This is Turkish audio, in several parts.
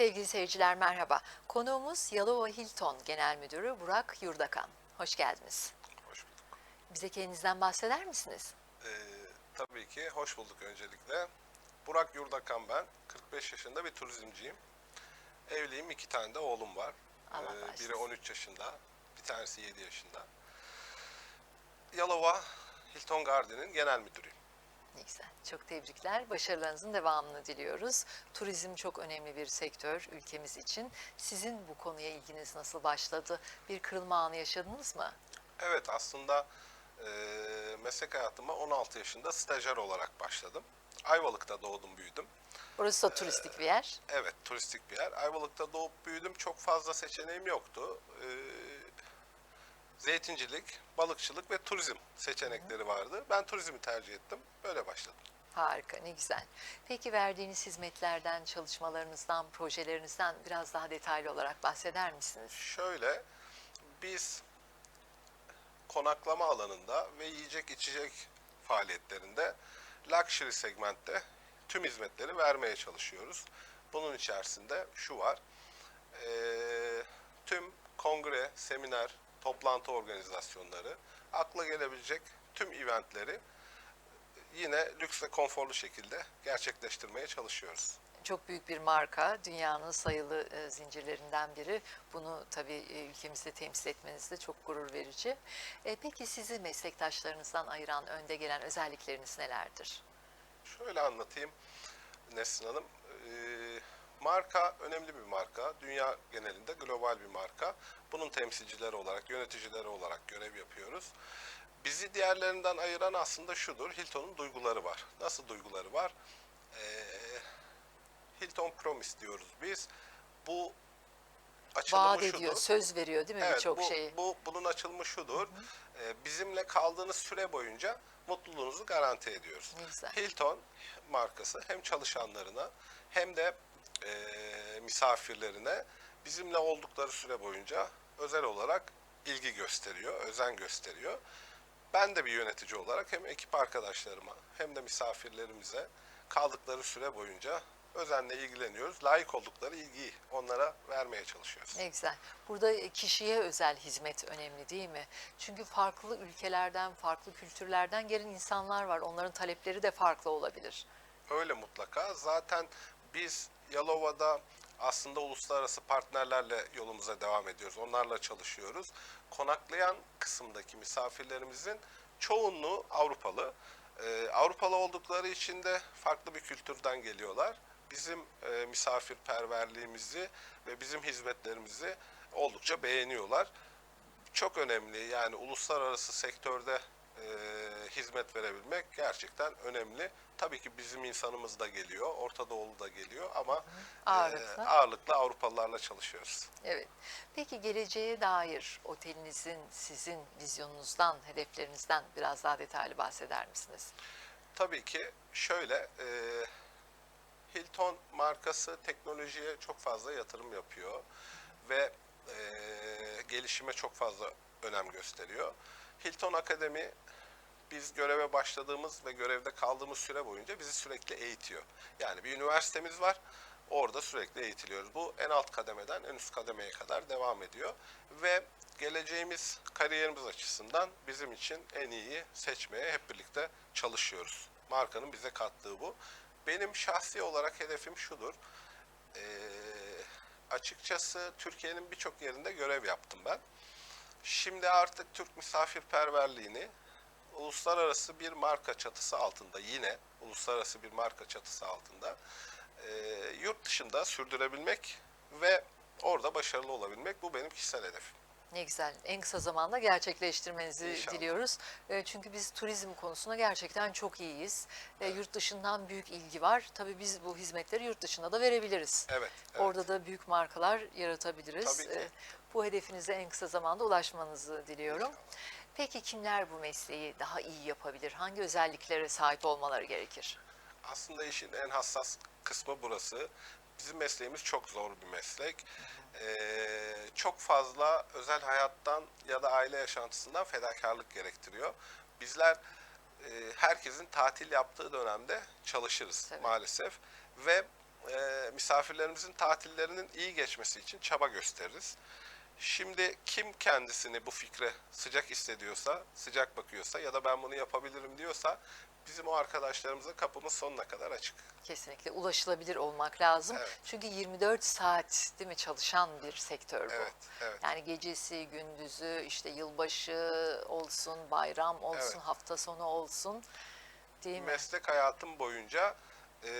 Sevgili seyirciler merhaba. Konuğumuz Yalova Hilton Genel Müdürü Burak Yurdakan. Hoş geldiniz. Hoş bulduk. Bize kendinizden bahseder misiniz? Ee, tabii ki hoş bulduk öncelikle. Burak Yurdakan ben. 45 yaşında bir turizmciyim. Evliyim, iki tane de oğlum var. Allah Ee, biri 13 yaşında, bir tanesi 7 yaşında. Yalova Hilton Garden'in genel müdürüyüm. Ne güzel. Çok tebrikler. Başarılarınızın devamını diliyoruz. Turizm çok önemli bir sektör ülkemiz için. Sizin bu konuya ilginiz nasıl başladı? Bir kırılma anı yaşadınız mı? Evet aslında e, meslek hayatıma 16 yaşında stajyer olarak başladım. Ayvalık'ta doğdum büyüdüm. Orası da turistik bir yer. Evet, turistik bir yer. Ayvalık'ta doğup büyüdüm. Çok fazla seçeneğim yoktu. Ee, zeytincilik, balıkçılık ve turizm seçenekleri vardı. Ben turizmi tercih ettim. Böyle başladım. Harika, ne güzel. Peki verdiğiniz hizmetlerden, çalışmalarınızdan, projelerinizden biraz daha detaylı olarak bahseder misiniz? Şöyle, biz konaklama alanında ve yiyecek içecek faaliyetlerinde luxury segmentte tüm hizmetleri vermeye çalışıyoruz. Bunun içerisinde şu var. Ee, tüm kongre, seminer, toplantı organizasyonları, akla gelebilecek tüm eventleri yine lüks ve konforlu şekilde gerçekleştirmeye çalışıyoruz. Çok büyük bir marka, dünyanın sayılı e, zincirlerinden biri. Bunu tabii e, ülkemizde temsil etmeniz de çok gurur verici. E, peki sizi meslektaşlarınızdan ayıran, önde gelen özellikleriniz nelerdir? Şöyle anlatayım Nesrin Hanım. Ee, marka önemli bir marka. Dünya genelinde global bir marka. Bunun temsilcileri olarak, yöneticileri olarak görev yapıyoruz. Bizi diğerlerinden ayıran aslında şudur. Hilton'un duyguları var. Nasıl duyguları var? Ee, Hilton Promise diyoruz biz. Bu açılımı Vaat şudur. ediyor, söz veriyor değil mi Evet, birçok bu, şeyi? bu bunun açılımı şudur. Ee, bizimle kaldığınız süre boyunca mutluluğunuzu garanti ediyoruz. Güzel. Hilton markası hem çalışanlarına hem de e, misafirlerine bizimle oldukları süre boyunca özel olarak ilgi gösteriyor, özen gösteriyor. Ben de bir yönetici olarak hem ekip arkadaşlarıma hem de misafirlerimize kaldıkları süre boyunca özenle ilgileniyoruz. Layık oldukları ilgiyi onlara vermeye çalışıyoruz. Ne güzel. Burada kişiye özel hizmet önemli değil mi? Çünkü farklı ülkelerden, farklı kültürlerden gelen insanlar var. Onların talepleri de farklı olabilir. Öyle mutlaka. Zaten biz Yalova'da aslında uluslararası partnerlerle yolumuza devam ediyoruz. Onlarla çalışıyoruz. Konaklayan kısımdaki misafirlerimizin çoğunluğu Avrupalı. Ee, Avrupalı oldukları için de farklı bir kültürden geliyorlar. Bizim e, misafirperverliğimizi ve bizim hizmetlerimizi oldukça beğeniyorlar çok önemli. Yani uluslararası sektörde e, hizmet verebilmek gerçekten önemli. Tabii ki bizim insanımız da geliyor, Orta Doğulu da geliyor ama e, Ağırlıklı. ağırlıkla Avrupalılarla çalışıyoruz. Evet. Peki geleceğe dair otelinizin, sizin vizyonunuzdan, hedeflerinizden biraz daha detaylı bahseder misiniz? Tabii ki şöyle, e, Hilton markası teknolojiye çok fazla yatırım yapıyor ve e, gelişime çok fazla önem gösteriyor. Hilton Akademi biz göreve başladığımız ve görevde kaldığımız süre boyunca bizi sürekli eğitiyor. Yani bir üniversitemiz var, orada sürekli eğitiliyoruz. Bu en alt kademeden en üst kademeye kadar devam ediyor ve geleceğimiz kariyerimiz açısından bizim için en iyi seçmeye hep birlikte çalışıyoruz. Markanın bize kattığı bu. Benim şahsi olarak hedefim şudur. Ee, açıkçası Türkiye'nin birçok yerinde görev yaptım ben. Şimdi artık Türk misafirperverliğini uluslararası bir marka çatısı altında yine uluslararası bir marka çatısı altında e, yurt dışında sürdürebilmek ve orada başarılı olabilmek bu benim kişisel hedefim. Ne güzel. En kısa zamanda gerçekleştirmenizi İnşallah. diliyoruz. E, Çünkü biz turizm konusunda gerçekten çok iyiyiz. E, Yurt dışından büyük ilgi var. Tabii biz bu hizmetleri yurt dışında da verebiliriz. Evet, evet. Orada da büyük markalar yaratabiliriz. Tabii ki. E, Bu hedefinize en kısa zamanda ulaşmanızı diliyorum. İnşallah. Peki kimler bu mesleği daha iyi yapabilir? Hangi özelliklere sahip olmaları gerekir? Aslında işin en hassas kısmı burası. Bizim mesleğimiz çok zor bir meslek. Ee, çok fazla özel hayattan ya da aile yaşantısından fedakarlık gerektiriyor. Bizler e, herkesin tatil yaptığı dönemde çalışırız Tabii. maalesef ve e, misafirlerimizin tatillerinin iyi geçmesi için çaba gösteririz. Şimdi kim kendisini bu fikre sıcak hissediyorsa, sıcak bakıyorsa ya da ben bunu yapabilirim diyorsa bizim o arkadaşlarımıza kapımız sonuna kadar açık. Kesinlikle ulaşılabilir olmak lazım. Evet. Çünkü 24 saat değil mi çalışan bir sektör bu. Evet, evet. Yani gecesi, gündüzü, işte yılbaşı olsun, bayram olsun, Evet. hafta sonu olsun. Değil mi? Meslek hayatım boyunca e,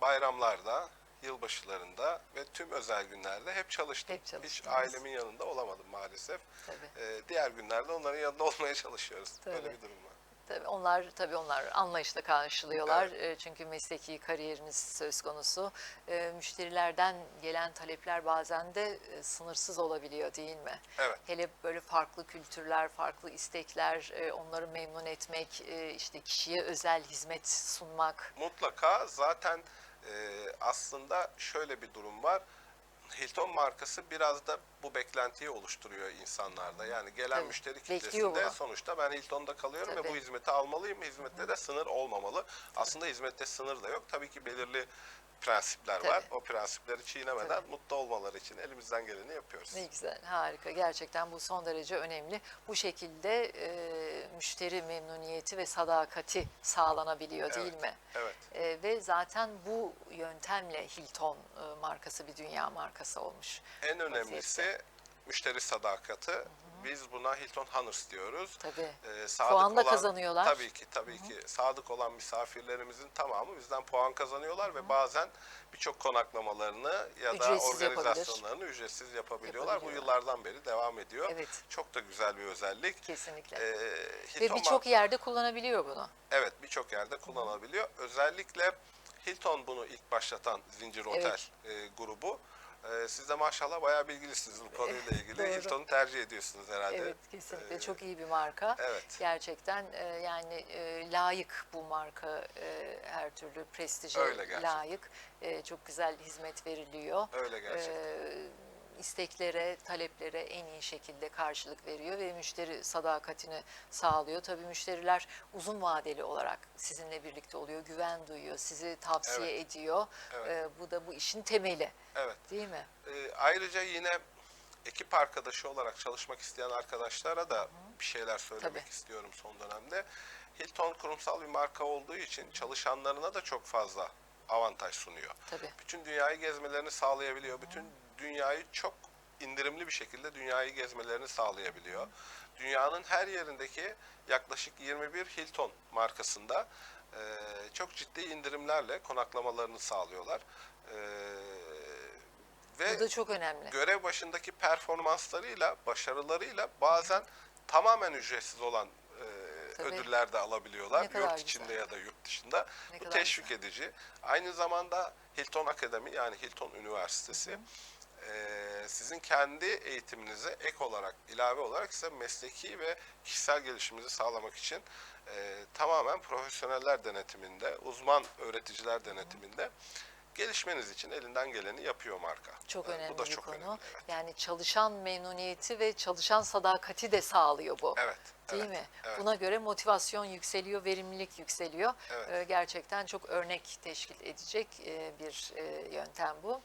bayramlarda, yılbaşılarında ve tüm özel günlerde hep çalıştım. Hep Hiç çalıştınız. ailemin yanında olamadım maalesef. Tabii. E, diğer günlerde onların yanında olmaya çalışıyoruz. Böyle Tabii. bir durum var. Tabii onlar tabii onlar anlayışla karşılıyorlar. E, Çünkü mesleki kariyeriniz söz konusu. E, müşterilerden gelen talepler bazen de e, sınırsız olabiliyor değil mi? Evet. Hele böyle farklı kültürler, farklı istekler, e, onları memnun etmek, e, işte kişiye özel hizmet sunmak. Mutlaka zaten aslında şöyle bir durum var. Hilton markası biraz da bu beklentiyi oluşturuyor insanlarda. Yani gelen Tabii, müşteri kitlesinde sonuçta ben Hilton'da kalıyorum ve Tabii. bu hizmeti almalıyım. Hizmette de sınır olmamalı. Aslında hizmette sınır da yok. Tabii ki belirli prensipler var. Tabii. O prensipleri çiğnemeden Tabii. mutlu olmaları için elimizden geleni yapıyoruz. Ne güzel, harika. Gerçekten bu son derece önemli. Bu şekilde e, müşteri memnuniyeti ve sadakati sağlanabiliyor değil Evet. mi? Evet. E, ve zaten bu yöntemle Hilton e, markası bir dünya markası olmuş. En önemlisi müşteri sadakati. Biz buna Hilton Honors diyoruz. Tabii. Ee, sadık Puan da olan- kazanıyorlar. Tabii ki, tabii ki. Sadık olan misafirlerimizin tamamı bizden puan kazanıyorlar ve bazen birçok konaklamalarını ya da Ücretsiz organizasyonlarını ücretsiz yapabiliyorlar. Bu yıllardan beri devam ediyor. Evet. Çok da güzel bir özellik. Kesinlikle. Ee, ve Hilton birçok yerde kullanabiliyor bunu. Evet birçok yerde kullanılabiliyor. Özellikle Hilton bunu ilk başlatan zincir otel Evet. e, grubu. E, siz de maşallah bayağı bilgilisiniz bu konuyla ilgili. Doğru. Hilton'u tercih ediyorsunuz herhalde. Evet kesinlikle Ee, çok iyi bir marka. evet. Gerçekten e, yani e, layık bu marka e, her türlü prestije layık. E, çok güzel hizmet veriliyor. Öyle gerçekten. E, isteklere, taleplere en iyi şekilde karşılık veriyor ve müşteri sadakatini sağlıyor. Tabii müşteriler uzun vadeli olarak sizinle birlikte oluyor, güven duyuyor, sizi tavsiye ediyor. Evet. E, bu da bu işin temeli, Evet. değil mi? E, ayrıca yine ekip arkadaşı olarak çalışmak isteyen arkadaşlara da bir şeyler söylemek Tabii. istiyorum son dönemde. Hilton kurumsal bir marka olduğu için çalışanlarına da çok fazla avantaj sunuyor. Tabii. Bütün dünyayı gezmelerini sağlayabiliyor. Bütün dünyayı çok indirimli bir şekilde dünyayı gezmelerini sağlayabiliyor. Dünyanın her yerindeki yaklaşık 21 Hilton markasında e, çok ciddi indirimlerle konaklamalarını sağlıyorlar. E, ve Bu da çok önemli. görev başındaki performanslarıyla, başarılarıyla bazen tamamen ücretsiz olan e, Tabii. ödüller de alabiliyorlar. Ne Yurt güzel. içinde ya da yurt dışında. Ne Bu teşvik edici. Aynı zamanda Hilton Akademi yani Hilton Üniversitesi e, sizin kendi eğitiminize ek olarak, ilave olarak size mesleki ve kişisel gelişiminizi sağlamak için e, tamamen profesyoneller denetiminde, uzman öğreticiler denetiminde gelişmeniz için elinden geleni yapıyor marka. Çok önemli Bu da çok konu. önemli. Evet. Yani çalışan memnuniyeti ve çalışan sadakati de sağlıyor bu. Evet. Değil evet, mi? evet. Buna göre motivasyon yükseliyor, verimlilik yükseliyor. Evet. Ee, gerçekten çok örnek teşkil edecek e, bir e, yöntem bu.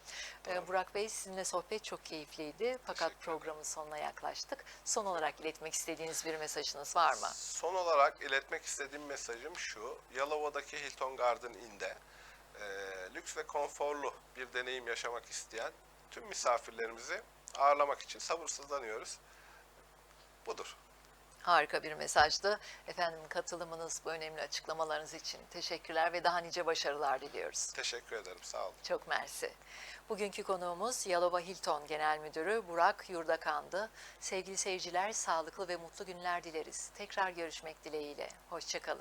Ee. Burak Bey sizinle sohbet çok keyifliydi. Fakat programın sonuna yaklaştık. Son olarak iletmek istediğiniz bir mesajınız var mı? Son olarak iletmek istediğim mesajım şu. Yalova'daki Hilton Garden Inn'de e, lüks ve konforlu bir deneyim yaşamak isteyen tüm misafirlerimizi ağırlamak için sabırsızlanıyoruz. Budur. Harika bir mesajdı. Efendim katılımınız, bu önemli açıklamalarınız için teşekkürler ve daha nice başarılar diliyoruz. Teşekkür ederim. Sağ olun. Çok mersi. Bugünkü konuğumuz Yalova Hilton Genel Müdürü Burak Yurdakan'dı. Sevgili seyirciler, sağlıklı ve mutlu günler dileriz. Tekrar görüşmek dileğiyle. Hoşçakalın.